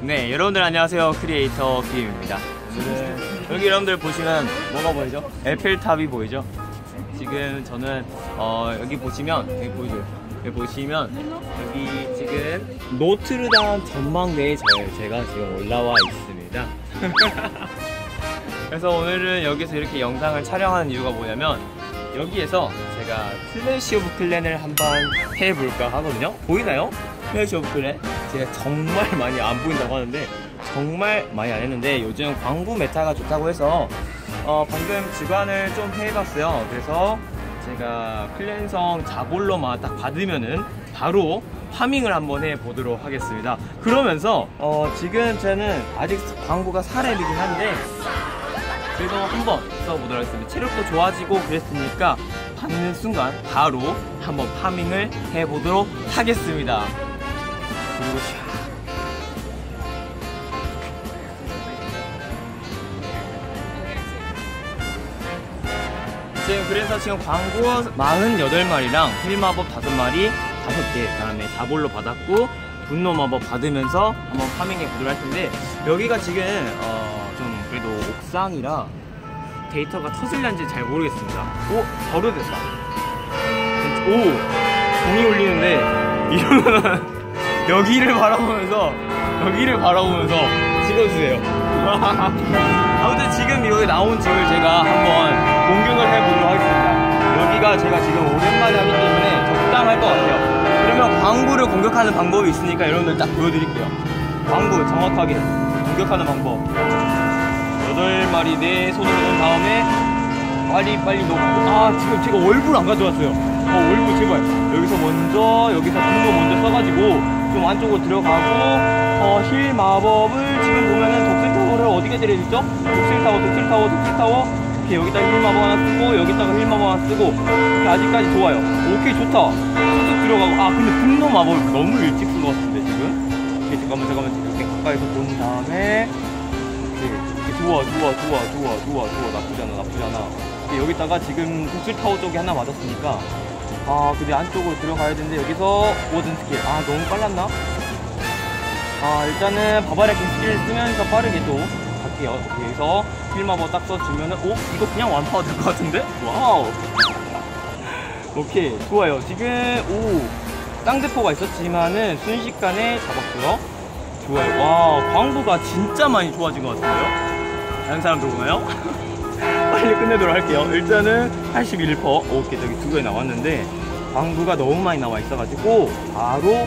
네, 여러분들 안녕하세요. 크리에이터 김입니다. 오늘은 여기 여러분들 보시면 뭐가 보이죠? 에펠탑이 보이죠? 네, 지금 저는 어, 여기 보시면 여기 보이죠? 여기 보시면 여기 지금 노트르담 전망대에 저- 제가 지금 올라와 있습니다. 그래서 오늘은 여기서 이렇게 영상을 촬영하는 이유가 뭐냐면 여기에서 제가 클래시 오브 클랜을 한번 해볼까 하거든요. 보이나요? 클랜? 제가 정말 많이 안 보인다고 하는데 정말 많이 안 했는데 요즘 광고 메타가 좋다고 해서 어, 방금 주관을 좀 해봤어요. 그래서 제가 클랜성 자볼로만 딱 받으면은 바로 파밍을 한번 해보도록 하겠습니다. 그러면서 어, 지금 저는 아직 광고가 4렙이긴 한데 그래도 한번 써보도록 하겠습니다. 체력도 좋아지고 그랬으니까 받는 순간 바로 한번 파밍을 해보도록 하겠습니다. 그리고 샤. 지금 그래서 지금 광고 48마리랑 힐마법 5마리 5개 그다음에 자볼로 받았고 분노 마법 받으면서 한번 파밍해 보도록 할 텐데 여기가 지금 어, 좀 그래도 옥상이라 데이터가 터질란지 잘 모르겠습니다 오! 바로 됐다 오! 공이 울리는데 이러면 여기를 바라보면서 여기를 바라보면서 찍어주세요. 아무튼 지금 여기 나온 집을 제가 한번 공격을 해보도록 하겠습니다. 여기가 제가 지금 오랜만에 하기 때문에 적당할 것 같아요. 그러면 광부를 공격하는 방법이 있으니까 여러분들 딱 보여드릴게요. 광부 정확하게 공격하는 방법. 8마리 내 손으로 넣은 다음에 빨리 빨리 넣고. 아 지금 제가 월부를 안 가져왔어요. 어 월부 제발. 여기서 먼저 여기서 분노 먼저 써가지고 좀 안쪽으로 들어가고 어, 힐 마법을 지금 보면은 독슬타워를 어디게 때려주죠? 독슬타워 독슬타워 독슬타워. 이렇게 여기다가 힐 마법 하나 쓰고 여기다가 힐 마법 하나 쓰고 이렇게 아직까지 좋아요. 오케이 좋다. 쑥쑥 들어가고. 아 근데 분노 마법 너무 일찍 쓴 것 같은데 지금? 오케이 잠깐만 잠깐만. 이렇게 가까이서 본 다음에 좋아 좋아 좋아 좋아 좋아 좋아 나쁘지 않아 나쁘지 않아 오케이, 여기다가 지금 독슬타워 쪽에 하나 맞았으니까 아 근데 안쪽으로 들어가야 되는데 여기서 모든 스킬 아 너무 빨랐나? 아 일단은 바바레킹 스킬 쓰면서 빠르게 또 갈게요 여기서 힐마버 딱 써주면은 오? 이거 그냥 완파가 될 것 같은데? 와우 오케이 좋아요 지금 오 쌍대포가 있었지만은 순식간에 잡았고요 좋아요 와 광부가 진짜 많이 좋아진 것 같은데요? 다른 사람들 보나요? 빨리 끝내도록 할게요. 일단은 81%. 오케이, 저기 두 개 나왔는데, 광부가 너무 많이 나와 있어가지고, 바로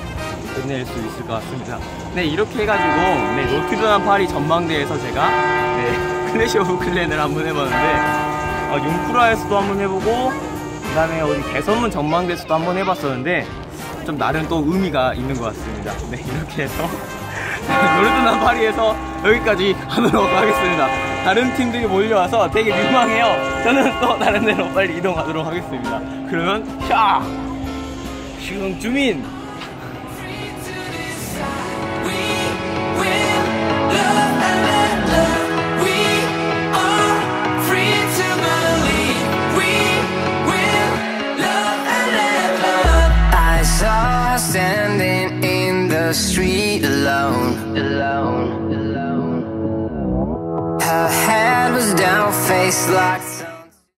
끝낼 수 있을 것 같습니다. 네, 이렇게 해가지고, 네, 노트르담 파리 전망대에서 제가, 네, 클래시 오브 클랜을 한번 해봤는데, 어, 융프라에서도 한번 해보고, 그 다음에 어디 개선문 전망대에서도 한번 해봤었는데, 좀 나름 또 의미가 있는 것 같습니다. 네, 이렇게 해서. 노르드남 파리에서 여기까지 하도록 하겠습니다. 다른 팀들이 몰려와서 되게 민망해요. 저는 또 다른 데로 빨리 이동하도록 하겠습니다. 그러면 샤! 지금 주민! Her head was down, face locked